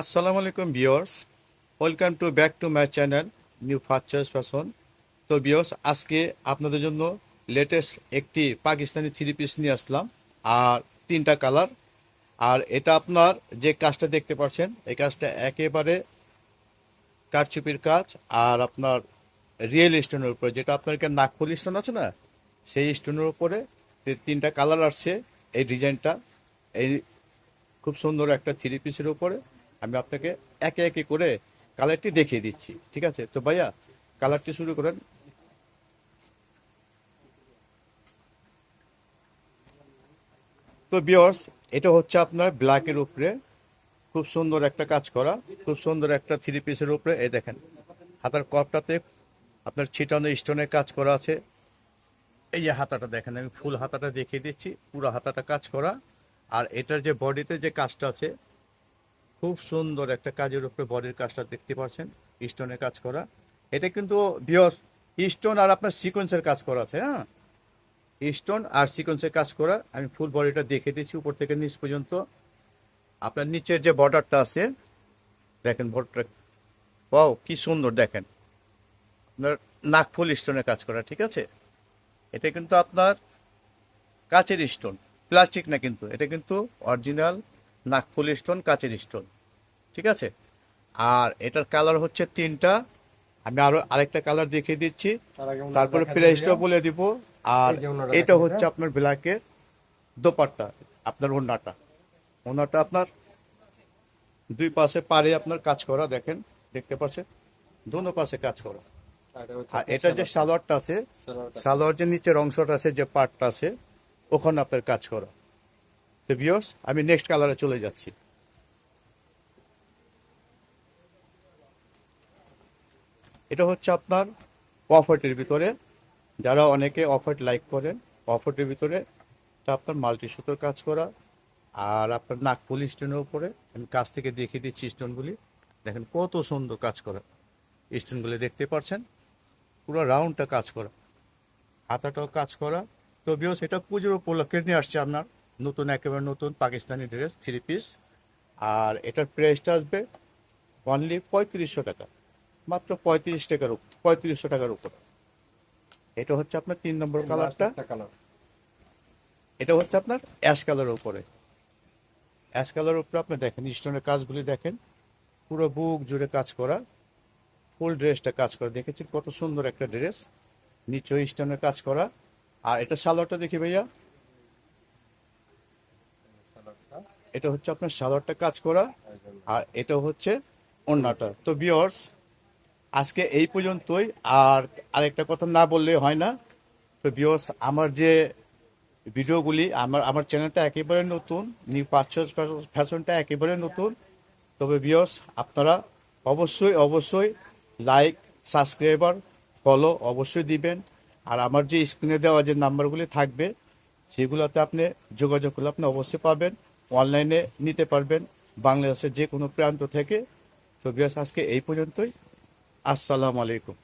আসসালামু আলাইকুম viewers welcome to back to my channel new ফার্চার্স fashion তো বিয়র্স আজকে আপনাদের জন্য লেটেস্ট একটি পাকিস্তানি থ্রি পিস নিয়ে আসলাম, আর তিনটা কালার আর এটা আপনার যে কাজটা দেখতে পাচ্ছেন, এই কাজটা একেবারে কারচুপির কাজ, আর আপনার রিয়েল স্টোনের উপরে, যেটা আপনার নাগফুল স্টোন আছে না, সেই স্টোনের উপরে তিনটা কালার আসছে, এই ডিজাইনটা এই খুব সুন্দর একটা থ্রি পিসের উপরে। আমি আপনাকে একে একে করে কালারটি দেখিয়ে দিচ্ছি। ঠিক আছে? তো ভাইয়া, কালারটি শুরু করেন। তো বিয়র্স এটা হচ্ছে আপনার ব্ল্যাকের উপরে খুব সুন্দর একটা কাজ করা, খুব সুন্দর একটা থ্রি পিসের উপরে। এই দেখেন, হাতার কপটাতে আপনার ছিটানো স্টোনের কাজ করা আছে। এই যে হাতাটা দেখেন, আমি ফুল হাতাটা দেখিয়ে দিচ্ছি, পুরো হাতাটা কাজ করা। আর এটার যে বডিতে যে কাজটা আছে খুব সুন্দর একটা কাজের উপরে বডির কাজটা দেখতে পাচ্ছেন স্টোনের কাজ করা। এটা কিন্তু বিয়স স্টোন আর আপনার সিকোয়েন্সের কাজ করা আছে হ্যাঁ? স্টোন আর সিকোয়েন্সের কাজ করা, আমি ফুল বডিটা দেখে দিচ্ছি উপর থেকে নিচ পর্যন্ত। আপনার নিচের যে বর্ডারটা আছে, দেখেন বর্ডারটা পাও কি সুন্দর, দেখেন। আপনার নাকফুল স্টোনের কাজ করা, ঠিক আছে? এটা কিন্তু আপনার কাচের স্টোন প্লাস্টিক না কিন্তু, এটা কিন্তু অরিজিনাল নাকফুল স্টোন কাচের স্টোন। ঠিক আছে? আর এটার কালার হচ্ছে তিনটা। আমি আরও আরেকটা কালার দেখিয়ে দিচ্ছি। তারপরে প্রাইসটা বলে দিব। আর এটা হচ্ছে আপনার ব্ল্যাকের দোপাট্টা আপনার ওনাটা। ওনাটা আপনার দুই পাশে পারে আপনার কাজ করা দেখেন দেখতে পাচ্ছেন? দোনো পাশে কাজ করা। আর এটা যে সালোয়ারটা। আছে। সালোয়ার যে নিচের অংশটা আছে যে পার্টটা আছে ওখানে আপনার কাজ করা। তো আমি নেক্সট কালারে চলে যাচ্ছি। এটা হচ্ছে আপনার অফার্টের ভিতরে। যারা অনেকে অফার্ট লাইক করেন অফার্টের ভিতরে তা আপনার মাল্টি সুতোর কাজ করা আর আপনার নাকপুল স্টোনের উপরে। আমি কাছ থেকে দেখিয়ে দিচ্ছি স্টোনগুলি দেখেন কত সুন্দর কাজ করা। স্টোনগুলি দেখতে পাচ্ছেন? পুরো রাউন্ডটা কাজ করা। হাতাটাও কাজ করা। তো বিয়স এটা পুজোর উপলক্ষে নিয়ে আসছে আপনার। নতুন একেবারে নতুন পাকিস্তানি ড্রেস থ্রি পিস আর এটার প্রাইসটা আসবে অনলি পঁয়ত্রিশশো টাকা। মাত্র পঁয়ত্রিশ টাকার উপর পঁয়ত্রিশশো টাকার উপর। এটা হচ্ছে আপনার তিন নম্বর কালারটা কালার এটা হচ্ছে আপনার অ্যাশ কালারের উপরে। অ্যাশ কালারের উপরে আপনি দেখেন স্টোনের কাজগুলি দেখেন। পুরো বুক জুড়ে কাজ করা ফুল ড্রেসটা কাজ করা। দেখেছেন কত সুন্দর একটা ড্রেস নিচে স্টোনের কাজ করা। আর এটা সালোয়ারটা দেখি ভাইয়া সালোয়ারটা এটা হচ্ছে আপনার সালোয়ারটা কাজ করা, আর এটা হচ্ছে অন্যটা তো বিয়র্স আজকে এই পর্যন্তই, আর আরেকটা কথা না বললে হয় না। তো বিয়র্স আমার যে ভিডিওগুলি, আমার আমার চ্যানেলটা একেবারে নতুন নিউ পাঁচশো ফ্যাশনটা একেবারে নতুন। তবে বিয়স আপনারা অবশ্যই অবশ্যই লাইক সাবস্ক্রাইবার ফলো অবশ্যই দিবেন। আর আমার যে স্ক্রিনে দেওয়া যে নাম্বারগুলি থাকবে, সেগুলোতে আপনি যোগাযোগ করলে আপনি অবশ্যই পাবেন। অনলাইনে নিতে পারবেন বাংলাদেশের যে কোনো প্রান্ত থেকে। তো বিয়াস আজকে এই পর্যন্তই। আসসালামু আলাইকুম।